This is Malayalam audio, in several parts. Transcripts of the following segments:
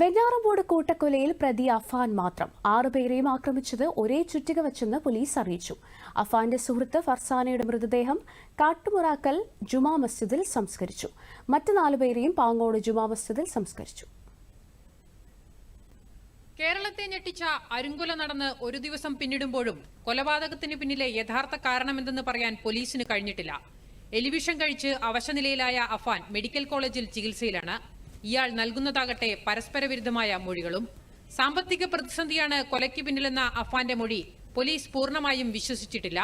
വെഞ്ഞാറമൂട് കൂട്ടക്കൊലയിൽ പ്രതി അഫാൻ മാത്രം. ആറുപേരെയും ആക്രമിച്ചത് ഒരേ ചുറ്റിക വച്ചെന്ന് പോലീസ് അറിയിച്ചു. അഫാന്റെ സുഹൃത്ത് ഫർസാനയുടെ മൃതദേഹം കാട്ടുമുറാക്കൽ ജുമാ മസ്ജിദിൽ സംസ്കരിച്ചു. മറ്റു നാലുപേരെയും പാങ്ങോട് ജുമാ മസ്ജിദിൽ സംസ്കരിച്ചു. കേരളത്തെ ഞെട്ടിച്ച അരുങ്കുല നടന്ന് ഒരു ദിവസം പിന്നിടുമ്പോഴും കൊലപാതകത്തിന് പിന്നിലെ യഥാർത്ഥ കാരണമെന്തെന്ന് പറയാൻ പോലീസിന് കഴിഞ്ഞിട്ടില്ല. എലിവിഷൻ കഴിച്ച് അവശനിലയിലായ അഫാൻ മെഡിക്കൽ കോളേജിൽ ചികിത്സയിലാണ്. ഇയാൾ നൽകുന്നതാകട്ടെ പരസ്പര വിരുദ്ധമായ മൊഴികളും. സാമ്പത്തിക പ്രതിസന്ധിയാണ് കൊലയ്ക്ക് പിന്നിലെന്ന അഫാന്റെ മൊഴി പോലീസ് പൂർണമായും വിശ്വസിച്ചിട്ടില്ല.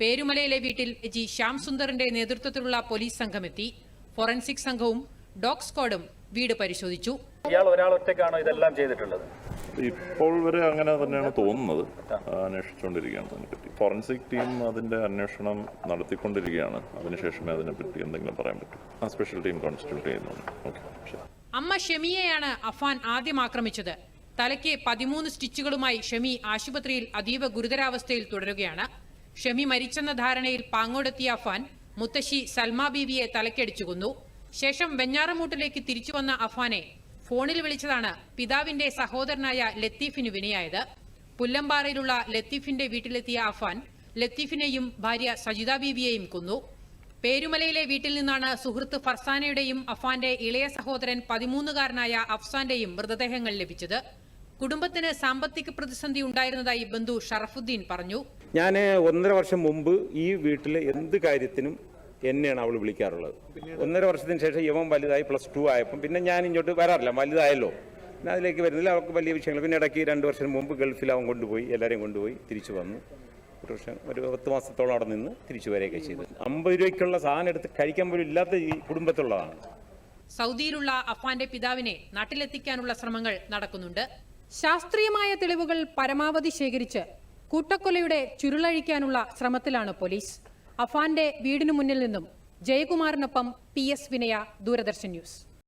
പേരുമലയിലെ വീട്ടിൽ ജി. ശ്യാം സുന്ദറിന്റെ നേതൃത്വത്തിലുള്ള പോലീസ് സംഘമെത്തി. ഫോറൻസിക് സംഘവും ഡോഗ് സ്ക്വാഡും വീട് പരിശോധിച്ചു. ഇയാൾ ഒരാൾ ഒറ്റയ്ക്കാണോ ഇതെല്ലാം ചെയ്തിട്ടുള്ളത്? ഇപ്പോൾ വരെ അങ്ങനെ തന്നെയാണ് തോന്നുന്നത്. അന്വേഷിച്ചുകൊണ്ടിരിക്കുകയാണ് അതിനെപ്പറ്റി. ഫോറൻസിക് ടീം അതിന്റെ അന്വേഷണം നടത്തിക്കൊണ്ടിരിക്കുകയാണ്. അതിനുശേഷമേ അതിനെപ്പറ്റി എന്തെങ്കിലും പറയാൻ പറ്റൂ. ആ സ്പെഷ്യൽ ടീം കോൺസ്റ്റിറ്റ്യൂട്ട് ചെയ്യുന്നുണ്ട്. ഓക്കെ ശരി. അമ്മ ഷെമിയെയാണ് അഫാൻ ആദ്യം ആക്രമിച്ചത്. തലയ്ക്ക് പതിമൂന്ന് സ്റ്റിച്ചുകളുമായി ഷെമി ആശുപത്രിയിൽ അതീവ ഗുരുതരാവസ്ഥയിൽ തുടരുകയാണ്. ഷെമി മരിച്ചെന്ന ധാരണയിൽ പാങ്ങോടെത്തിയ അഫാൻ മുത്തശ്ശി സൽമ ബീവിയെ തലക്കടിച്ചു കൊന്നു. ശേഷം വെഞ്ഞാറമൂട്ടിലേക്ക് തിരിച്ചു വന്ന അഫാനെ ഫോണിൽ വിളിച്ചതാണ് പിതാവിന്റെ സഹോദരനായ ലത്തീഫിന് വിനയായത്. പുല്ലമ്പാറയിലുള്ള ലത്തീഫിന്റെ വീട്ടിലെത്തിയ അഫാൻ ലത്തീഫിനെയും ഭാര്യ സജിത ബീവിയെയും കൊന്നു. പേരുമലയിലെ വീട്ടിൽ നിന്നാണ് സുഹൃത്ത് ഫർസാനയുടെയും അഫാന്റെ ഇളയ സഹോദരൻ പതിമൂന്നുകാരനായ അഫ്സാന്റെയും മൃതദേഹങ്ങൾ ലഭിച്ചത്. കുടുംബത്തിന് സാമ്പത്തിക പ്രതിസന്ധി ഉണ്ടായിരുന്നതായി ബന്ധു ഷറഫുദ്ദീൻ പറഞ്ഞു. ഞാൻ ഒന്നര വർഷം മുമ്പ് ഈ വീട്ടിലെ എന്ത് കാര്യത്തിനും എന്നെയാണ് അവൾ വിളിക്കാറുള്ളത്. ഒന്നര വർഷത്തിന് ശേഷം യവൻ വലുതായി പ്ലസ് ടു ആയപ്പം പിന്നെ ഞാൻ ഇങ്ങോട്ട് വരാറില്ല വലുതായല്ലോ. പിന്നെ അതിലേക്ക് വരുന്നില്ല അവർക്ക് വലിയ വിഷയങ്ങൾ. പിന്നെ ഇടയ്ക്ക് രണ്ട് വർഷം മുമ്പ് ഗൾഫിൽ അവൻ കൊണ്ടുപോയി എല്ലാവരെയും കൊണ്ടുപോയി തിരിച്ചു വന്നു. ഒരു ഒരു പത്ത് മാസത്തോളം അവിടെ നിന്ന് തിരിച്ചു വരികയൊക്കെ ചെയ്തു. അമ്പത് രൂപയ്ക്കുള്ള സാധനം എടുത്ത് കഴിക്കാൻ പോലും ഇല്ലാത്ത ഈ കുടുംബത്തിലുള്ളതാണ്. സൗദിയിലുള്ള അഫാന്റെ പിതാവിനെ നാട്ടിലെത്തിക്കാനുള്ള ശ്രമങ്ങൾ നടക്കുന്നുണ്ട്. ശാസ്ത്രീയമായ തെളിവുകൾ പരമാവധി ശേഖരിച്ച് കൂട്ടക്കൊലയുടെ ചുരുളഴിക്കാനുള്ള ശ്രമത്തിലാണ് പോലീസ്. അഫാന്റെ വീടിനു മുന്നിൽ നിന്നും ജയകുമാറിനൊപ്പം പി എസ് വിനയ ദൂരദർശൻ ന്യൂസ്.